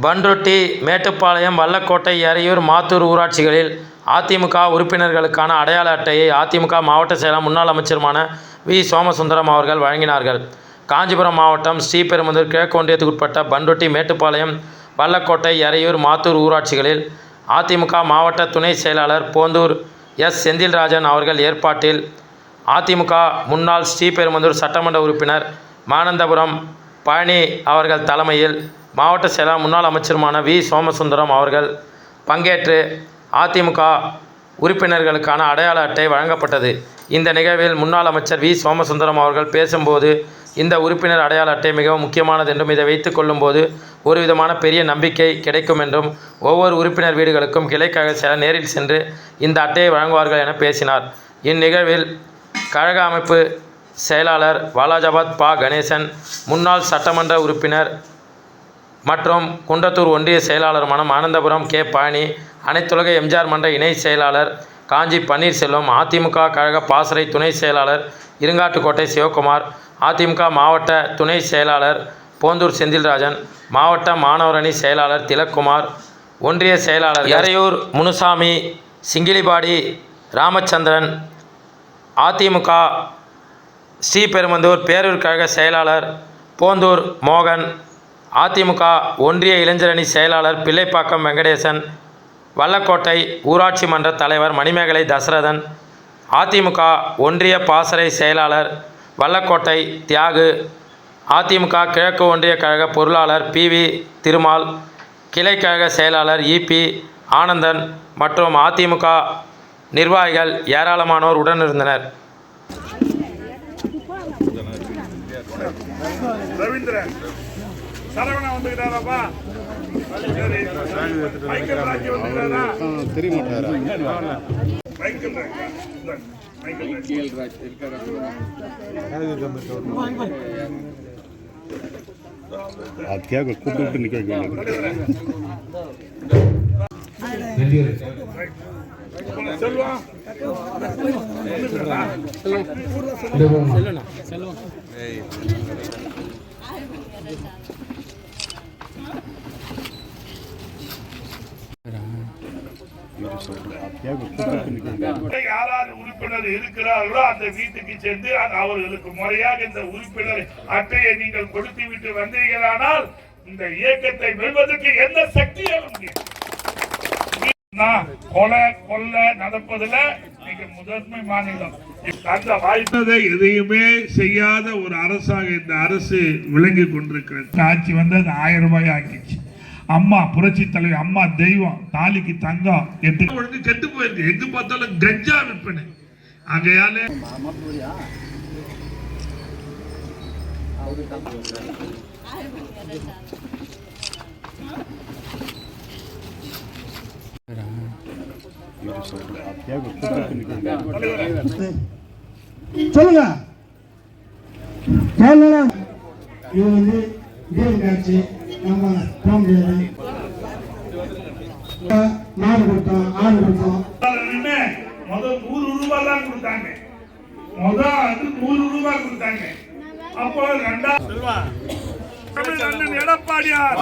பண்ருட்டி மேட்டுப்பாளையம் வல்லக்கோட்டை எறையூர் மாத்தூர் ஊராட்சிகளில் அதிமுக உறுப்பினர்களுக்கான அடையாள அட்டையை அதிமுக மாவட்ட செயலர் முன்னாள் அமைச்சருமான வி. சோமசுந்தரம் அவர்கள் வழங்கினார்கள். காஞ்சிபுரம் மாவட்டம் ஸ்ரீபெரும்புதூர் கிழக்கு ஒன்றியத்துக்குட்பட்ட பண்ருட்டி மேட்டுப்பாளையம் வல்லக்கோட்டை எறையூர் மாத்தூர் ஊராட்சிகளில் அதிமுக மாவட்ட துணை செயலாளர் போந்தூர் எஸ். செந்தில்ராஜன் அவர்கள் ஏற்பாட்டில் அதிமுக முன்னாள் ஸ்ரீபெரும்புதூர் சட்டமன்ற உறுப்பினர் மானந்தபுரம் பழனி அவர்கள் தலைமையில் மாவட்ட செயலாளர் முன்னாள் அமைச்சருமான வி. சோமசுந்தரம் அவர்கள் பங்கேற்று அதிமுக உறுப்பினர்களுக்கான அடையாள அட்டை வழங்கப்பட்டது. இந்த நிகழ்வில் முன்னாள் அமைச்சர் வி. சோமசுந்தரம் அவர்கள் பேசும்போது இந்த உறுப்பினர் அடையாள அட்டை மிகவும் முக்கியமானது என்றும் இதை வைத்துக் கொள்ளும்போது ஒரு விதமான பெரிய நம்பிக்கை கிடைக்கும் என்றும் ஒவ்வொரு உறுப்பினர் வீடுகளுக்கும் கிளைக்காக சில நேரில் சென்று இந்த அட்டையை வழங்குவார்கள் என பேசினார். இந்நிகழ்வில் கழக அமைப்பு செயலாளர் வாலாஜாபாத் பா. கணேசன் முன்னாள் சட்டமன்ற உறுப்பினர் மற்றும் குன்றத்தூர் ஒன்றிய செயலாளருமான ஆனந்தபுரம் கே. பழனி அனைத்துலக எம்ஜிஆர் மன்ற இணை செயலாளர் காஞ்சி பன்னீர்செல்வம் அதிமுக கழக பாசறை துணை செயலாளர் இருங்காட்டுக்கோட்டை சிவகுமார் அதிமுக மாவட்ட துணை செயலாளர் போந்தூர் செந்தில்ராஜன் மாவட்ட மாணவரணி செயலாளர் திலக்குமார் ஒன்றிய செயலாளர் எறையூர் முனுசாமி சிங்கிலிபாடி ராமச்சந்திரன் அதிமுக ஸ்ரீபெருமந்தூர் பேரூர் கழக செயலாளர் போந்தூர் மோகன் அதிமுக ஒன்றிய இளைஞரணி செயலாளர் பிள்ளைப்பாக்கம் வெங்கடேசன் வல்லக்கோட்டை ஊராட்சி மன்ற தலைவர் மணிமேகலை தசரதன் அதிமுக ஒன்றிய பாசறை செயலாளர் வல்லக்கோட்டை தியாகு அதிமுக கிழக்கு ஒன்றிய கழக பொருளாளர் பி வி திருமால் கிளை கழக செயலாளர் இபி ஆனந்தன் மற்றும் அதிமுக நிர்வாகிகள் ஏராளமானோர் உடனிருந்தனர். ரவீந்திரன். சரவணன் வந்துக்கிட்டாராப்பா? சரி. மைக்கேல் ராஜி வந்துக்கிறாரா தெரிய மாட்டாரா மைக்கேல் ராஜ் மைக்கேல் ராஜ் அது கேட்க கூப்பிட்டு விட்டு நிற்க வைக்க செல்வம் கேட்க கூப்பிட்டு விட்டு யாராவது உறுப்பினர் இருக்கிறார்களோ அந்த வீட்டுக்கு சென்று அவர்களுக்கு முறையாக இந்த உறுப்பினர் அட்டையை நீங்கள் கொடுத்து விட்டு வந்தீர்களானால் இந்த இயக்கத்தை வெல்வதற்கு எந்த சக்தியாலும் முடியும் நான் கொலை கொள்ளை நடப்பதுல நீங்க முதன்மை மாநிலம். அந்த வாய்ப்பதை எதையுமே செய்யாத ஒரு அரசாக இந்த அரசு விளங்கி கொண்டிருக்கிறது. ஆட்சி வந்து அது ஆயிரம் ரூபாய் ஆக்கிச்சு அம்மா புரட்சி தலைவி அம்மா தெய்வம் தாலிக்கு தங்கம் எட்டு ஒழுங்கு கெட்டு போயிருக்கு எங்க பார்த்தாலும் கஞ்சா விற்பனை. ஆகையால சொல்லுங்க. கேரளா இது வந்து இதே காட்சி. நம்ம போக முடியாது மாடு கொடுத்தோம் ஆடு கொடுத்தோம் முதல் நூறு ரூபாய் தான் கொடுத்தாங்க. முதல் அது நூறு ரூபாய் கொடுத்தாங்க. அப்போ ரெண்டா செல்வா. தமிழ் அண்ணன் எடப்பாடியார்.